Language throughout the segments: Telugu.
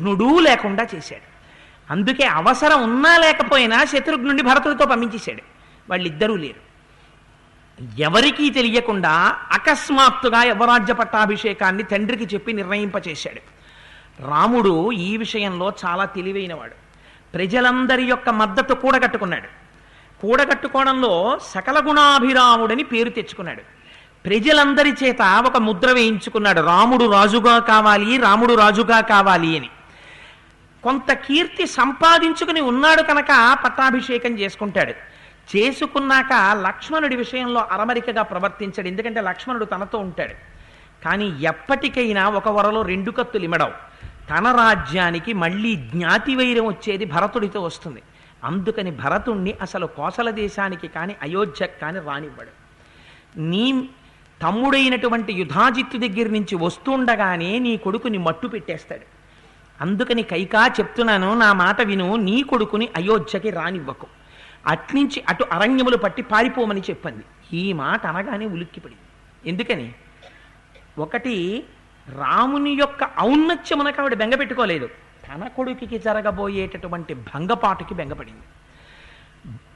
నుడూ లేకుండా చేశాడు. అందుకే అవసరం ఉన్నా లేకపోయినా శత్రుఘ్నుడిని భరతుడితో పంపించేశాడు. వాళ్ళిద్దరూ లేరు. ఎవరికీ తెలియకుండా అకస్మాత్తుగా యువరాజ్య పట్టాభిషేకాన్ని తండ్రికి చెప్పి నిర్ణయింపచేశాడు. రాముడు ఈ విషయంలో చాలా తెలివైనవాడు. ప్రజలందరి యొక్క మద్దతు కూడగట్టుకున్నాడు. కూడగట్టుకోవడంలో సకల గుణాభిరాముడని పేరు తెచ్చుకున్నాడు. ప్రజలందరి చేత ఒక ముద్ర వేయించుకున్నాడు. రాముడు రాజుగా కావాలి రాముడు రాజుగా కావాలి అని. కొంత కీర్తి సంపాదించుకుని ఉన్నాడు కనుక పట్టాభిషేకం చేసుకుంటాడు. చేసుకున్నాక లక్ష్మణుడి విషయంలో అరమరికగా ప్రవర్తించాడు. ఎందుకంటే లక్ష్మణుడు తనతో ఉంటాడు. కానీ ఎప్పటికైనా ఒక వరలో రెండు కత్తులు ఇమడవు. తన రాజ్యానికి మళ్ళీ జ్ఞాతి వైరం వచ్చేది భరతుడితో వస్తుంది. అందుకని భరతుణ్ణి అసలు కోసల దేశానికి కానీ అయోధ్యకు కానీ రానివ్వడు. నీ తమ్ముడైనటువంటి యుధాజిత్తు దగ్గర నుంచి వస్తుండగానే నీ కొడుకుని మట్టు పెట్టేస్తాడు అందుకని కైకా చెప్తున్నాను నా మాట విను నీ కొడుకుని అయోధ్యకి రానివ్వకు. అట్నుంచి అటు అరణ్యములు పట్టి పారిపోమని చెప్పింది. ఈ మాట అనగానే ఉలిక్కిపడింది. ఎందుకని? ఒకటి రాముని యొక్క ఔన్నత్యమునకు ఆవిడ బెంగ పెట్టుకోలేదు. తన కొడుకుకి జరగబోయేటటువంటి భంగపాటుకి బెంగపడింది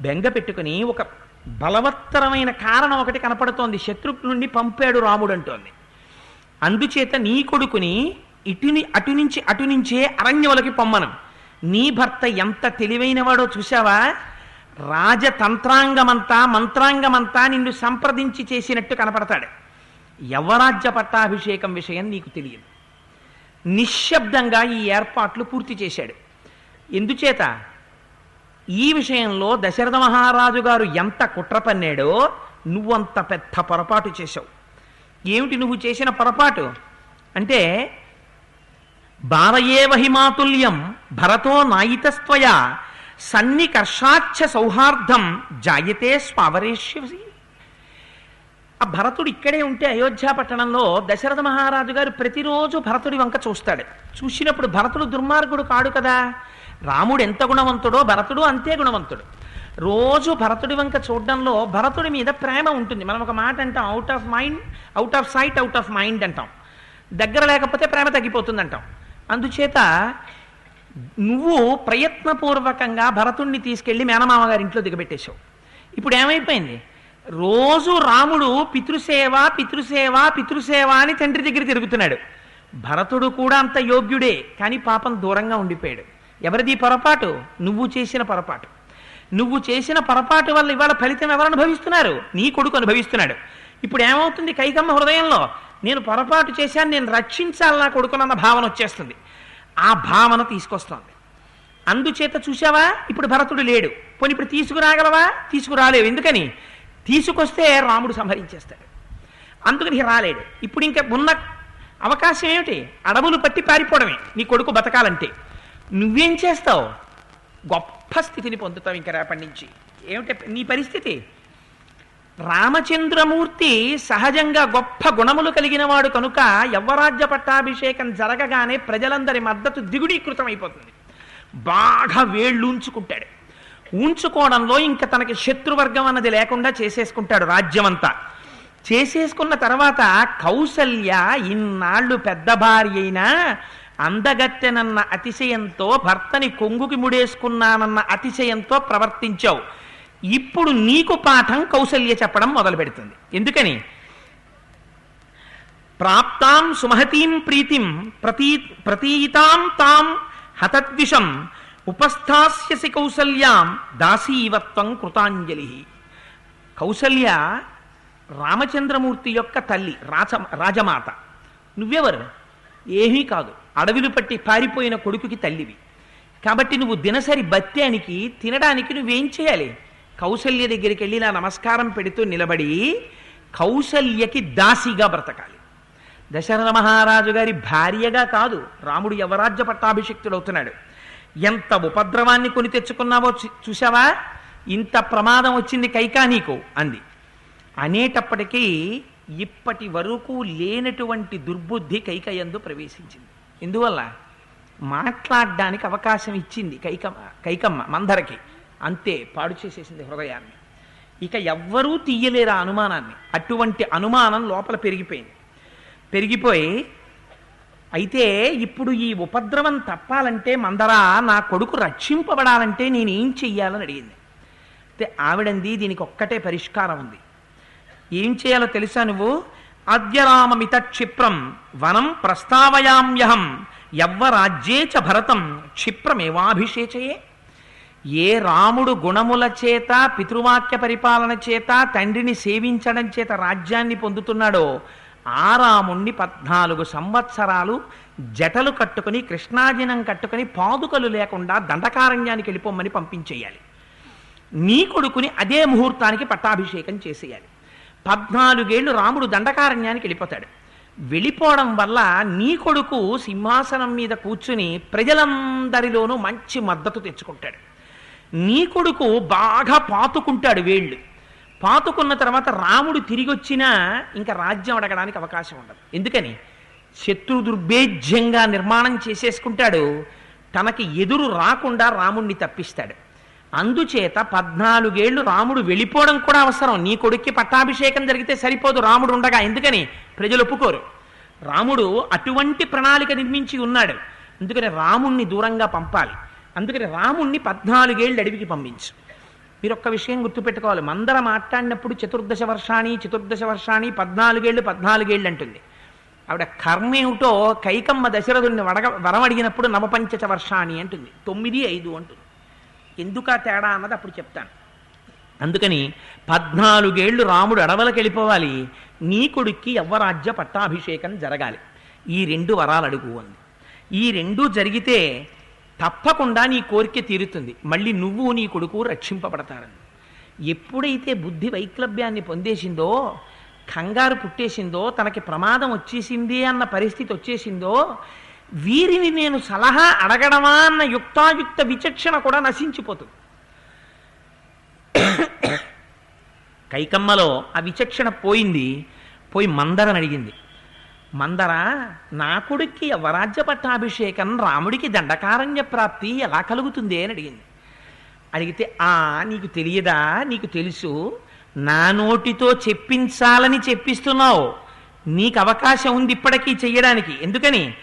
బెంగ పెట్టుకుని ఒక బలవత్తరమైన కారణం ఒకటి కనపడుతోంది. శత్రుఘ్నుడిని పంపాడు రాముడు అంటోంది. అందుచేత నీ కొడుకుని ఇటుని అటు నుంచి అటు నుంచే అరణ్యములకి పొమ్మనం. నీ భర్త ఎంత తెలివైనవాడో చూసావా రాజతంత్రాంగమంతా మంత్రాంగమంతా నిన్ను సంప్రదించి చేసినట్టు కనపడతాడు. యవరాజ్య పట్టాభిషేకం విషయం నీకు తెలియదు. నిశ్శబ్దంగా ఈ ఏర్పాట్లు పూర్తి చేశాడు. ఎందుచేత? ఈ విషయంలో దశరథ మహారాజు గారు ఎంత కుట్ర పన్నాడో నువ్వంత పెద్ద పొరపాటు చేశావు. ఏమిటి నువ్వు చేసిన పొరపాటు? అంటే బాలయేవహిమాతుల్యం భరతో నాయితస్త్వయ సన్నికర్షాచ్ఛ సౌహార్ధం జాయతే స్వావరేష్యసి ఆ భరతుడు ఇక్కడే ఉంటే అయోధ్య పట్టణంలో దశరథ మహారాజు గారు ప్రతిరోజు భరతుడి వంక చూస్తాడు. చూసినప్పుడు భరతుడు దుర్మార్గుడు కాడు కదా. రాముడు ఎంత గుణవంతుడో భరతుడు అంతే గుణవంతుడు. రోజు భరతుడి వంక చూడడంలో భరతుడి మీద ప్రేమ ఉంటుంది. మనం ఒక మాట అంటాం out of mind out of sight out of mind అంటాం. దగ్గర లేకపోతే ప్రేమ తగ్గిపోతుంది అంటాం అందుచేత నువ్వు ప్రయత్నపూర్వకంగా భరతుణ్ణి తీసుకెళ్ళి మేనమామ గారి ఇంట్లో దిగబెట్టేశావు. ఇప్పుడు ఏమైపోయింది? రోజు రాముడు పితృసేవ పితృసేవ పితృసేవ అని తండ్రి దగ్గర తిరుగుతున్నాడు. భరతుడు కూడా అంత యోగ్యుడే కానీ పాపం దూరంగా ఉండిపోయాడు. ఎవరిది పొరపాటు? నువ్వు చేసిన పొరపాటు. నువ్వు చేసిన పొరపాటు వల్ల ఇవాళ ఫలితం ఎవరు అనుభవిస్తున్నారు? నీ కొడుకు అనుభవిస్తున్నాడు. ఇప్పుడు ఏమవుతుంది? కైకమ్మ హృదయంలో నేను పొరపాటు చేశాను నేను రక్షించాలి నా కొడుకునన్న భావన వచ్చేస్తుంది. ఆ భావన తీసుకొస్తోంది. అందుచేత చూసావా ఇప్పుడు భరతుడు లేడు. పోనీ ఇప్పుడు తీసుకురాగలవా? తీసుకురాలేవు. ఎందుకని? తీసుకొస్తే రాముడు సంహరించేస్తాడు. అందుకని రాలేడు. ఇప్పుడు ఇంకా ఉన్న అవకాశం ఏమిటి? అడవులు పట్టి పారిపోవడమే. నీ కొడుకు బతకాలంటే. నువ్వేం చేస్తావు? గొప్ప స్థితిని పొందుతావు ఇంకా రేపటి నుంచి. ఏమిటి నీ పరిస్థితి? రామచంద్రమూర్తి సహజంగా గొప్ప గుణములు కలిగిన వాడు కనుక యవ్వరాజ్య పట్టాభిషేకం జరగగానే ప్రజలందరి మద్దతు దిగుడీకృతమైపోతుంది. బాగా వేళ్ళు ఉంచుకుంటాడు ఉంచుకోవడంలో ఇంకా తనకి శత్రువర్గం అన్నది లేకుండా చేసేసుకుంటాడు రాజ్యమంతా. చేసేసుకున్న తర్వాత కౌసల్య ఇన్నాళ్ళు పెద్ద భార్య అయినా అందగత్తెనన్న అతిశయంతో భర్తని కొంగుకి ముడేసుకున్నానన్న అతిశయంతో ప్రవర్తించావు. ఇప్పుడు నీకు పాఠం కౌసల్య చెప్పడం మొదలు పెడుతుంది ఎందుకని? ప్రాప్తాం సుమహతీం ప్రీతిం ప్రతీ ప్రతీతాం తాం హతద్విషం ఉపస్థాస్యసి కౌసల్యాం దాసీవత్వం కృతాంజలి. కౌసల్య రామచంద్రమూర్తి యొక్క తల్లి రాజ రాజమాత. నువ్వెవరు? ఏమీ కాదు. అడవిలు పట్టి పారిపోయిన కొడుకుకి తల్లివి. కాబట్టి నువ్వు దినసరి బత్యానికి తినడానికి నువ్వేం చేయాలి? కౌసల్య దగ్గరికి వెళ్ళి నా నమస్కారం పెడుతూ నిలబడి కౌసల్యకి దాసిగా బ్రతకాలి. దశరథ మహారాజు గారి భార్యగా కాదు రాముడు యవరాజ్య పట్టాభిషిక్తుడవుతున్నాడు. ఎంత ఉపద్రవాన్ని కొని తెచ్చుకున్నావో చూసావా ఇంత ప్రమాదం వచ్చింది కైకా నీకు? అంది. అనేటప్పటికీ ఇప్పటి వరకు లేనటువంటి దుర్బుద్ధి కైకయందు ప్రవేశించింది. ఎందువల్ల? మాట్లాడడానికి అవకాశం ఇచ్చింది కైకమ్మ కైకమ్మ మందరకి. అంతే పాడు చేసేసింది హృదయాన్ని. ఇక ఎవ్వరూ తీయలేరు ఆ అనుమానాన్ని. అటువంటి అనుమానం లోపల పెరిగిపోయింది. పెరిగిపోయి అయితే ఇప్పుడు ఈ ఉపద్రవం తప్పాలంటే మందరా నా కొడుకు రక్షింపబడాలంటే నేనేం చెయ్యాలని అడిగింది. అయితే ఆవిడంది దీనికి ఒక్కటే పరిష్కారం ఉంది. ఏం చేయాలో తెలుసా నువ్వు? అద్యరామమిత క్షిప్రం వనం ప్రస్తావయామ్యహం యవ్వరాజ్యే చ భరతం క్షిప్రమేవాభిషేచయే. ఏ రాముడు గుణముల చేత పితృవాక్య పరిపాలన చేత తండ్రిని సేవించడం చేత రాజ్యాన్ని పొందుతున్నాడో ఆ రాముణ్ణి పద్నాలుగు సంవత్సరాలు జటలు కట్టుకుని కృష్ణాజినం కట్టుకుని పాదుకలు లేకుండా దండకారణ్యానికి వెళ్ళిపోమని పంపించేయాలి. నీ కొడుకుని అదే ముహూర్తానికి పట్టాభిషేకం చేసేయాలి. పద్నాలుగేళ్ళు రాముడు దండకారణ్యానికి వెళ్ళిపోతాడు. వెళ్ళిపోవడం వల్ల నీ కొడుకు సింహాసనం మీద కూర్చుని ప్రజలందరిలోనూ మంచి మద్దతు తెచ్చుకుంటాడు. నీ కొడుకు బాగా పాతుకుంటాడు వేళ్ళు. పాతుకున్న తర్వాత రాముడు తిరిగి వచ్చినా ఇంకా రాజ్యం అడగడానికి అవకాశం ఉండదు. ఎందుకని? శత్రు దుర్భేజ్యంగా నిర్మాణం చేసేసుకుంటాడు. తనకి ఎదురు రాకుండా రాముణ్ణి తప్పిస్తాడు. అందుచేత పద్నాలుగేళ్ళు రాముడు వెళ్ళిపోవడం కూడా అవసరం. నీ కొడుక్కి పట్టాభిషేకం జరిగితే సరిపోదు రాముడు ఉండగా. ఎందుకని? ప్రజలు ఒప్పుకోరు. రాముడు అటువంటి ప్రణాళిక నిర్మించి ఉన్నాడు. అందుకని రాముణ్ణి దూరంగా పంపాలి. అందుకని రాముణ్ణి పద్నాలుగేళ్ళు అడవికి పంపించు. మీరు ఒక్క విషయం గుర్తుపెట్టుకోవాలి. మందర మాట్లాడినప్పుడు చతుర్దశ వర్షాన్ని చతుర్దశ వర్షాన్ని పద్నాలుగేళ్ళు పద్నాలుగేళ్ళు అంటుంది. ఆవిడ కర్మేమిటో కైకమ్మ దశరథుడిని వడగ వరం అడిగినప్పుడు నవపంచచ వర్షాన్ని అంటుంది. తొమ్మిది ఐదు అంటుంది. ఎందుకు ఆ తేడా అన్నది అప్పుడు చెప్తాను. అందుకని పద్నాలుగేళ్ళు రాముడు అడవులకు వెళ్ళిపోవాలి. నీ కొడుక్కి యవ్వరాజ్య పట్టాభిషేకం జరగాలి. ఈ రెండు వరాలు అడుగు అంది. ఈ రెండు జరిగితే తప్పకుండా నీ కోరిక తీరుతుంది. మళ్ళీ నువ్వు నీ కొడుకు రక్షింపబడతారని. ఎప్పుడైతే బుద్ధి వైక్లభ్యాన్ని పొందేసిందో కంగారు పుట్టేసిందో తనకి ప్రమాదం వచ్చేసింది అన్న పరిస్థితి వచ్చేసిందో వీరిని నేను సలహా అడగడమా అన్న యుక్తాయుక్త విచక్షణ కూడా నశించిపోతుంది. కైకమ్మలో ఆ విచక్షణ పోయింది పోయి మందరని అడిగింది. మందరా నా కొడుక్కి యవరాజ్య పట్టాభిషేకం రాముడికి దండకారణ్య ప్రాప్తి ఎలా కలుగుతుంది అని అడిగింది. అడిగితే ఆ నీకు తెలియదా? నీకు తెలుసు. నా నోటితో చెప్పించాలని చెప్పిస్తున్నావు. నీకు అవకాశం ఉంది ఇప్పటికీ చెయ్యడానికి. ఎందుకని?